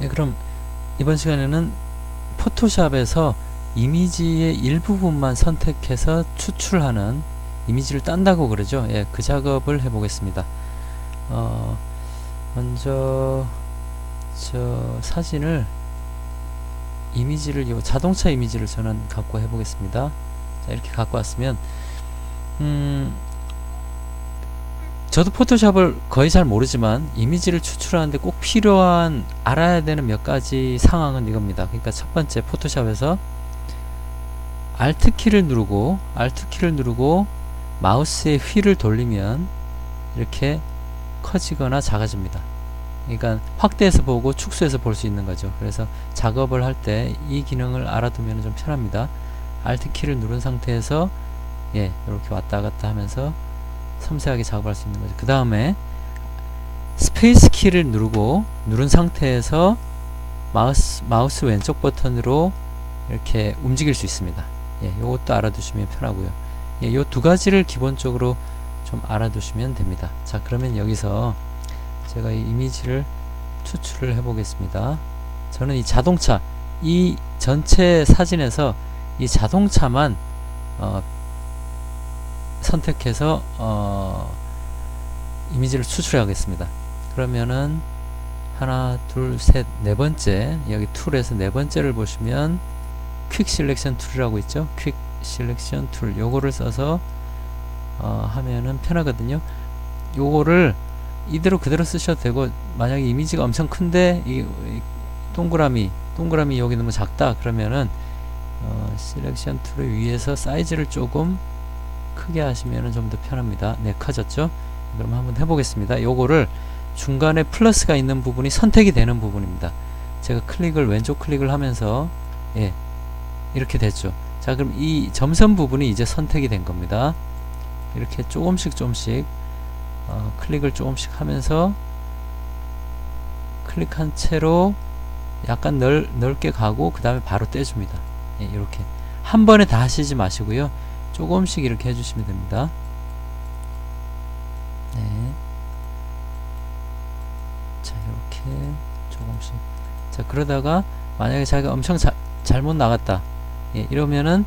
예, 그럼 이번 시간에는 포토샵에서 이미지의 일부분만 선택해서 추출하는 이미지를 딴다고 그러죠. 예, 그 작업을 해보겠습니다. 어, 먼저 저 사진을 이미지를 요 자동차 이미지를 저는 갖고 해보겠습니다. 자, 이렇게 갖고 왔으면 음, 저도 포토샵을 거의 잘 모르지만 이미지를 추출하는데 꼭 필요한 알아야 되는 몇 가지 상황은 이겁니다. 그러니까 첫 번째 포토샵에서 Alt 키를 누르고 Alt 키를 누르고 마우스의 휠을 돌리면 이렇게 커지거나 작아집니다. 그러니까 확대해서 보고 축소해서 볼 수 있는 거죠. 그래서 작업을 할 때 이 기능을 알아두면 좀 편합니다. Alt 키를 누른 상태에서 예, 이렇게 왔다 갔다 하면서 섬세하게 작업할 수 있는 거죠. 그 다음에 스페이스 키를 누르고 누른 상태에서 마우스, 마우스 왼쪽 버튼으로 이렇게 움직일 수 있습니다. 예, 요것도 알아두시면 편하고요. 예, 요두 가지를 기본적으로 좀 알아두시면 됩니다. 자, 그러면 여기서 제가 이 이미지를 추출을 해 보겠습니다. 저는 이 자동차, 이 전체 사진에서 이 자동차만 어, 선택해서 어, 이미지를 추출하겠습니다. 그러면은 하나, 둘, 셋, 네 번째 여기 툴에서 네 번째를 보시면 퀵 실렉션 툴이라고 있죠. 퀵 실렉션 툴 요거를 써서 어, 하면은 편하거든요. 요거를 이대로 그대로 쓰셔도 되고 만약에 이미지가 엄청 큰데 이, 이 동그라미 동그라미 여기 너무 작다 그러면은 어, 실렉션 툴을 위에서 사이즈를 조금 크게 하시면 좀 더 편합니다. 네, 커졌죠? 그럼 한번 해보겠습니다. 요거를 중간에 플러스가 있는 부분이 선택이 되는 부분입니다. 제가 클릭을 왼쪽 클릭을 하면서 예, 이렇게 됐죠. 자, 그럼 이 점선 부분이 이제 선택이 된 겁니다. 이렇게 조금씩 조금씩 어, 클릭을 조금씩 하면서 클릭한 채로 약간 넓, 넓게 가고 그 다음에 바로 떼줍니다. 예, 이렇게 한 번에 다 하시지 마시고요. 조금씩 이렇게 해주시면 됩니다. 네. 자, 이렇게 조금씩. 자, 그러다가 만약에 자기가 엄청 자, 잘못 나갔다. 예, 이러면은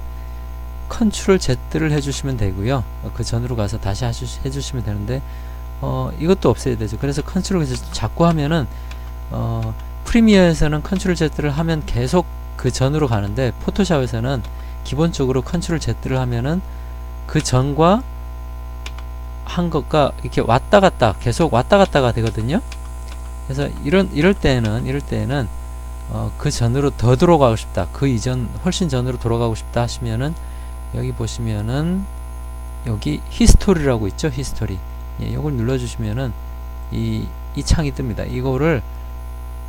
컨트롤 Z를 해주시면 되고요. 어, 그 전으로 가서 다시 하시, 해주시면 되는데 어, 이것도 없애야 되죠. 그래서 컨트롤 Z 자꾸 하면은 어, 프리미어에서는 컨트롤 Z를 하면 계속 그 전으로 가는데 포토샵에서는 기본적으로 컨트롤 Z를 하면은 그 전과 한 것과 이렇게 왔다 갔다 계속 왔다 갔다가 되거든요. 그래서 이런 이럴 때는 이럴 때는 어, 그 전으로 더 들어가고 싶다. 그 이전 훨씬 전으로 돌아가고 싶다 하시면은 여기 보시면은 여기 히스토리라고 있죠. 히스토리. 예, 이걸 눌러 주시면은 이, 이 창이 뜹니다. 이거를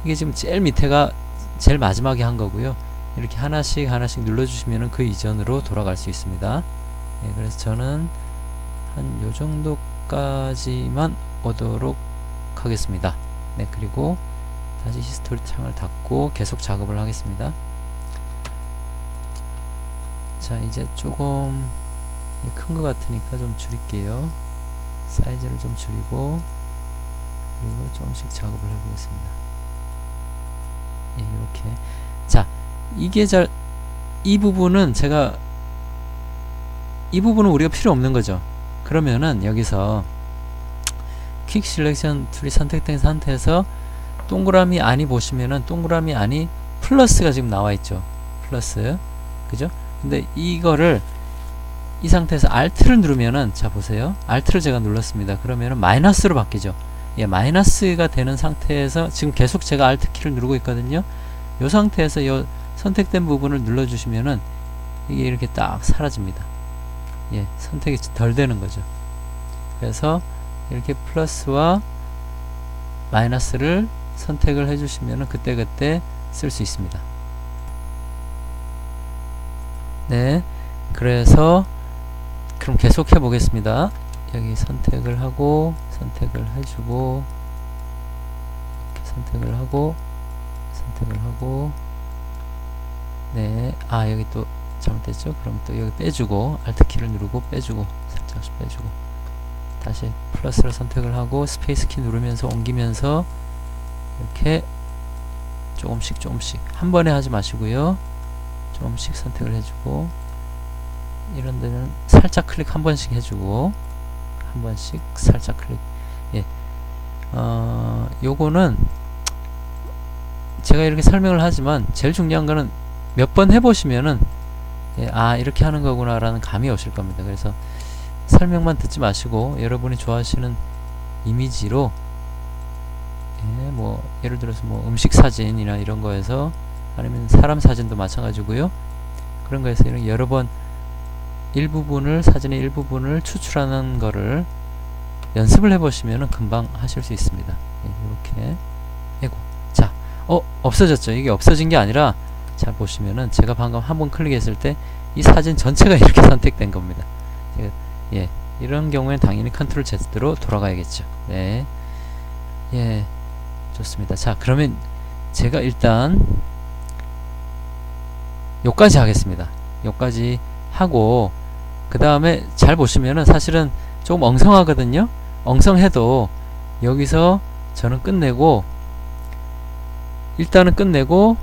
이게 지금 제일 밑에가 제일 마지막에 한 거고요. 이렇게 하나씩 하나씩 눌러주시면 그 이전으로 돌아갈 수 있습니다. 예, 그래서 저는 한 요 정도까지만 오도록 하겠습니다. 네, 그리고 다시 히스토리 창을 닫고 계속 작업을 하겠습니다. 자, 이제 조금 큰 것 같으니까 좀 줄일게요. 사이즈를 좀 줄이고 그리고 조금씩 작업을 해보겠습니다. 예, 이렇게 자, 이게 잘 이 부분은 제가 이 부분은 우리가 필요 없는 거죠. 그러면은 여기서 퀵 실렉션 툴이 선택된 상태에서 동그라미 안이 보시면은 동그라미 안이 플러스가 지금 나와 있죠. 플러스. 그죠? 근데 이거를 이 상태에서 Alt를 누르면은 자 보세요. Alt를 제가 눌렀습니다. 그러면은 마이너스로 바뀌죠. 예, 마이너스가 되는 상태에서 지금 계속 제가 Alt 키를 누르고 있거든요. 이 상태에서 요 선택된 부분을 눌러주시면은 이게 이렇게 딱 사라집니다. 예, 선택이 덜 되는 거죠. 그래서 이렇게 플러스와 마이너스를 선택을 해주시면은 그때그때 쓸 수 있습니다. 네, 그래서 그럼 계속 해 보겠습니다. 여기 선택을 하고 선택을 해주고 선택을 하고 선택을 하고 네, 아 여기 또 잘못됐죠? 그럼 또 여기 빼주고 Alt 키를 누르고 빼주고 살짝씩 빼주고. 다시 플러스를 선택을 하고 스페이스 키 누르면서 옮기면서 이렇게 조금씩 조금씩. 한 번에 하지 마시고요. 조금씩 선택을 해주고 이런 데는 살짝 클릭 한 번씩 해주고 한 번씩 살짝 클릭. 예. 어, 요거는 제가 이렇게 설명을 하지만 제일 중요한 거는 몇 번 해보시면은 예, 아 이렇게 하는 거구나 라는 감이 오실 겁니다. 그래서 설명만 듣지 마시고 여러분이 좋아하시는 이미지로 예, 뭐 예를 들어서 뭐 음식 사진이나 이런 거에서 아니면 사람 사진도 마찬가지고요. 그런 거에서 이런 여러 번 일부분을 사진의 일부분을 추출하는 거를 연습을 해보시면은 금방 하실 수 있습니다. 예, 이렇게 해고. 자 어 없어졌죠. 이게 없어진 게 아니라 자 보시면은 제가 방금 한 번 클릭했을 때 이 사진 전체가 이렇게 선택된 겁니다 예, 예 이런 경우엔 당연히 컨트롤 Z로 돌아가야겠죠 네 예, 좋습니다. 자, 그러면 제가 일단 요까지 하겠습니다. 요까지 하고 그 다음에 잘 보시면은 사실은 조금 엉성하거든요. 엉성해도 여기서 저는 끝내고 일단은 끝내고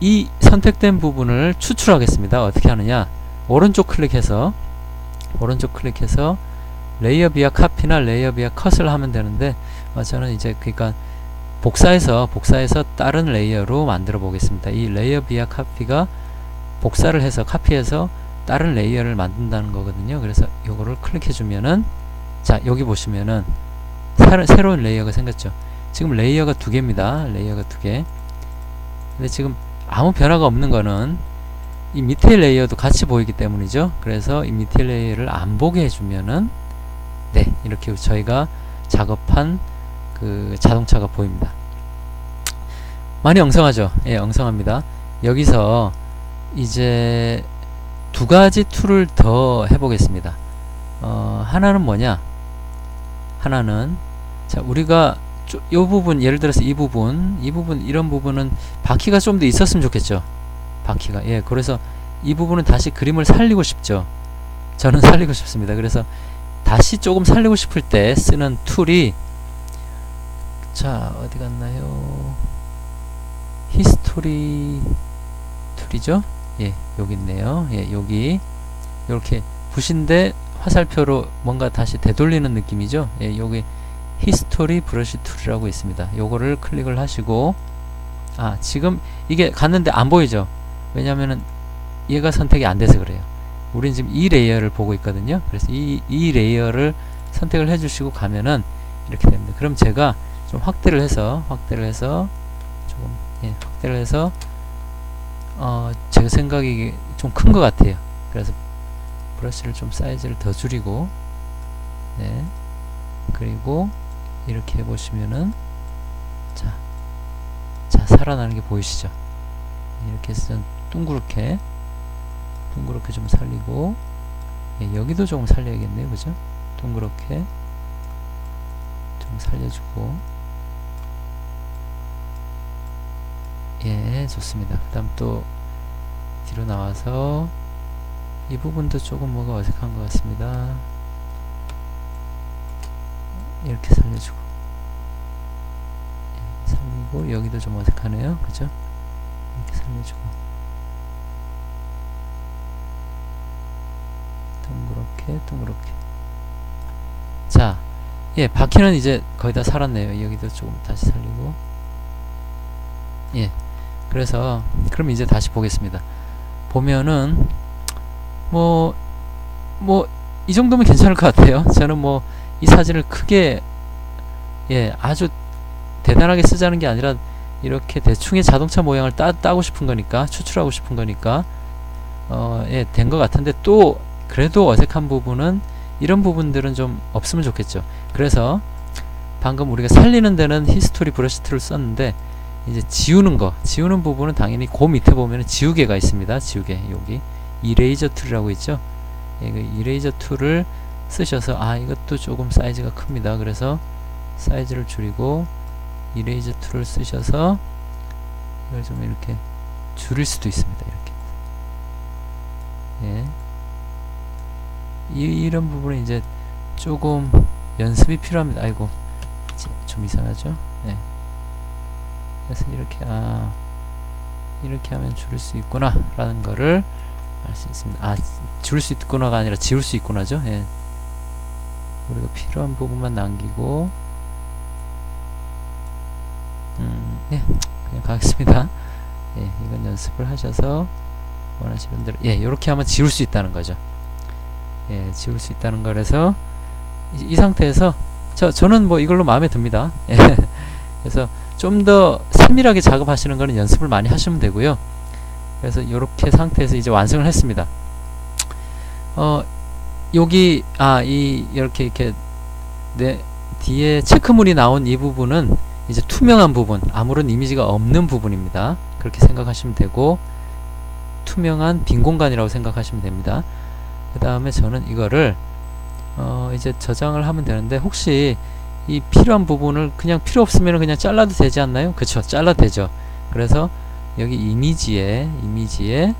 이 선택된 부분을 추출하겠습니다. 어떻게 하느냐? 오른쪽 클릭해서 오른쪽 클릭해서 레이어 비아 카피나 레이어 비아 컷을 하면 되는데 어, 저는 이제 그러니까 복사해서 복사해서 다른 레이어로 만들어 보겠습니다. 이 레이어 비아 카피가 복사를 해서 카피해서 다른 레이어를 만든다는 거거든요. 그래서 요거를 클릭해 주면은 자 여기 보시면은 새로, 새로운 레이어가 생겼죠. 지금 레이어가 두 개입니다. 레이어가 두 개. 근데 지금 아무 변화가 없는 거는 이 밑에 레이어도 같이 보이기 때문이죠. 그래서 이 밑에 레이어를 안 보게 해주면은 네 이렇게 저희가 작업한 그 자동차가 보입니다. 많이 엉성하죠? 예, 엉성합니다. 여기서 이제 두 가지 툴을 더 해보겠습니다. 어, 하나는 뭐냐? 하나는 자 우리가 쪼, 요 부분 예를 들어서 이 부분 이 부분 이런 부분은 바퀴가 좀 더 있었으면 좋겠죠. 바퀴가 예 그래서 이 부분은 다시 그림을 살리고 싶죠. 저는 살리고 싶습니다. 그래서 다시 조금 살리고 싶을 때 쓰는 툴이 자 어디 갔나요 히스토리 툴이죠 예 여기 있네요 예 여기 이렇게 부신데 화살표로 뭔가 다시 되돌리는 느낌이죠 예 여기 히스토리 브러쉬 툴이라고 있습니다. 요거를 클릭을 하시고 아 지금 이게 갔는데 안 보이죠? 왜냐면은 얘가 선택이 안 돼서 그래요. 우린 지금 이 레이어를 보고 있거든요. 그래서 이, 이 레이어를 선택을 해 주시고 가면은 이렇게 됩니다. 그럼 제가 좀 확대를 해서 확대를 해서 조금 예, 확대를 해서 어, 제 생각이 좀 큰 것 같아요. 그래서 브러쉬를 좀 사이즈를 더 줄이고 네. 그리고 이렇게 해보시면은 자, 자 살아나는 게 보이시죠? 이렇게 해서 둥그렇게 둥그렇게 좀 살리고 예, 여기도 조금 살려야겠네요, 그죠? 둥그렇게 좀 살려주고 예 좋습니다 그 다음 또 뒤로 나와서 이 부분도 조금 뭐가 어색한 것 같습니다 이렇게 살려주고 예, 살리고 여기도 좀 어색하네요 그죠 이렇게 살려주고 둥그렇게 둥그렇게 자, 예, 바퀴는 이제 거의 다 살았네요. 여기도 조금 다시 살리고. 예, 그래서 그럼 이제 다시 보겠습니다. 보면은 뭐 뭐 이 정도면 괜찮을 것 같아요. 저는 뭐 이 사진을 크게 예 아주 대단하게 쓰자는 게 아니라 이렇게 대충의 자동차 모양을 따, 따고 싶은 거니까 추출하고 싶은 거니까 어예된 것 같은데 또 그래도 어색한 부분은 이런 부분들은 좀 없으면 좋겠죠. 그래서 방금 우리가 살리는 데는 히스토리 툴을 썼는데 이제 지우는 거 지우는 부분은 당연히 그 밑에 보면 지우개가 있습니다. 지우개 여기. 이레이저 툴이라고 있죠. 예, 그 이레이저 툴을 쓰셔서 아 이것도 조금 사이즈가 큽니다. 그래서 사이즈를 줄이고 이레이저 툴을 쓰셔서 이걸 좀 이렇게 줄일 수도 있습니다. 이렇게. 예. 이, 이런 부분은 이제 조금 연습이 필요합니다. 아이고 좀 이상하죠? 네. 그래서 이렇게 아 이렇게 하면 줄일 수 있구나 라는 거를 알 수 있습니다. 아 줄일 수 있구나가 아니라 지울 수 있구나죠? 예. 우리가 필요한 부분만 남기고. 음, 예, 그냥 가겠습니다. 예, 이건 연습을 하셔서 원하시는 대로 예, 이렇게 하면 지울 수 있다는 거죠. 예, 지울 수 있다는 거라서 이, 이 상태에서 저, 저는 뭐 이걸로 마음에 듭니다. 예, 그래서 좀 더 세밀하게 작업하시는 거는 연습을 많이 하시면 되고요. 그래서 이렇게 상태에서 이제 완성을 했습니다. 어, 여기 아, 이 이렇게 이렇게 네, 뒤에 체크물이 나온 이 부분은 이제 투명한 부분, 아무런 이미지가 없는 부분입니다. 그렇게 생각하시면 되고 투명한 빈 공간이라고 생각하시면 됩니다. 그 다음에 저는 이거를 어, 이제 저장을 하면 되는데 혹시 이 필요한 부분을 그냥 필요 없으면 그냥 잘라도 되지 않나요? 그쵸 잘라도 되죠 그래서 여기 이미지에 이미지에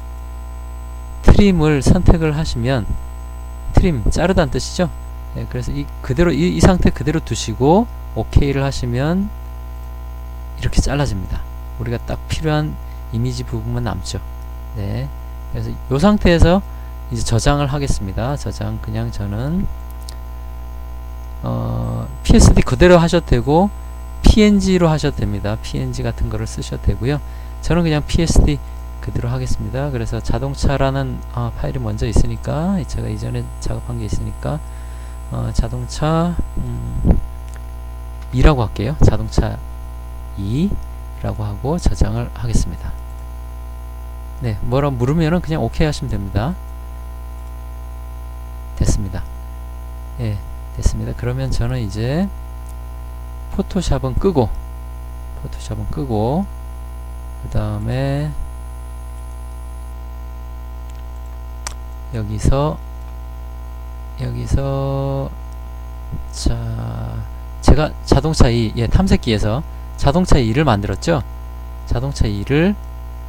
트림을 선택을 하시면 트림 자르다는 뜻이죠 네, 그래서 이 그대로 이, 이 상태 그대로 두시고 OK를 하시면 이렇게 잘라집니다 우리가 딱 필요한 이미지 부분만 남죠 네 그래서 이 상태에서 이제 저장을 하겠습니다 저장 그냥 저는 어, PSD 그대로 하셔도 되고 PNG로 하셔도 됩니다. PNG 같은 거를 쓰셔도 되고요. 저는 그냥 PSD 그대로 하겠습니다. 그래서 자동차라는 어, 파일이 먼저 있으니까 제가 이전에 작업한 게 있으니까 어, 자동차 음, 2라고 할게요. 자동차 2라고 하고 저장을 하겠습니다. 네, 뭐라 물으면은 그냥 OK 하시면 됩니다. 됐습니다. 예. 됐습니다. 그러면 저는 이제 포토샵은 끄고 포토샵은 끄고 그 다음에 여기서 여기서 자 제가 자동차 2 예, 탐색기에서 자동차 2를 만들었죠? 자동차 2를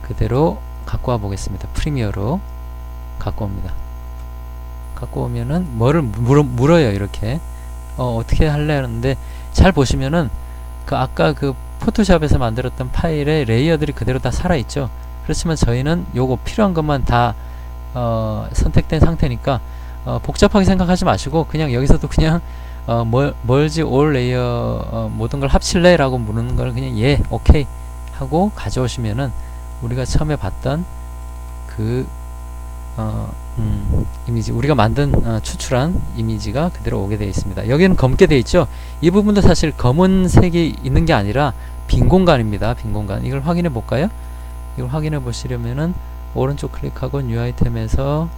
그대로 갖고 와 보겠습니다. 프리미어로 갖고 옵니다. 갖고 오면은 뭐를 물어, 물어요 이렇게. 어, 어떻게 할래 하는데 잘 보시면은 그 아까 그 포토샵에서 만들었던 파일의 레이어들이 그대로 다 살아있죠? 그렇지만 저희는 요거 필요한 것만 다 어, 선택된 상태니까 어, 복잡하게 생각하지 마시고 그냥 여기서도 그냥 어, 뭘, 멀지 올 레이어 어, 모든 걸 합칠래? 라고 물는 걸 그냥 예 오케이 하고 가져오시면은 우리가 처음에 봤던 그 어, 음, 이미지 우리가 만든 어, 추출한 이미지가 그대로 오게 되어 있습니다. 여기는 검게 되어 있죠. 이 부분도 사실 검은 색이 있는 게 아니라 빈 공간입니다. 빈 공간. 이걸 확인해 볼까요? 이걸 확인해 보시려면은 오른쪽 클릭하고 뉴 아이템에서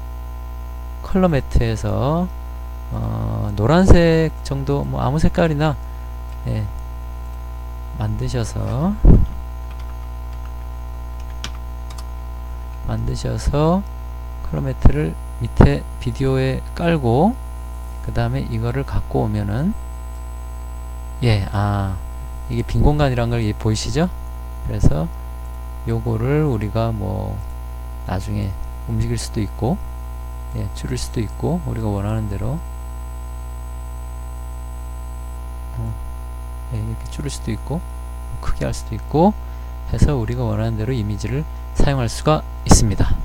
컬러 매트에서 어, 노란색 정도 뭐 아무 색깔이나 예, 만드셔서 만드셔서 컬러 매트를 밑에 비디오에 깔고 그 다음에 이거를 갖고 오면은 예, 아 이게 빈 공간이란 걸 보이시죠? 그래서 요거를 우리가 뭐 나중에 움직일 수도 있고 예, 줄일 수도 있고 우리가 원하는 대로 어, 예, 이렇게 줄일 수도 있고 크게 할 수도 있고 해서 우리가 원하는 대로 이미지를 사용할 수가 있습니다.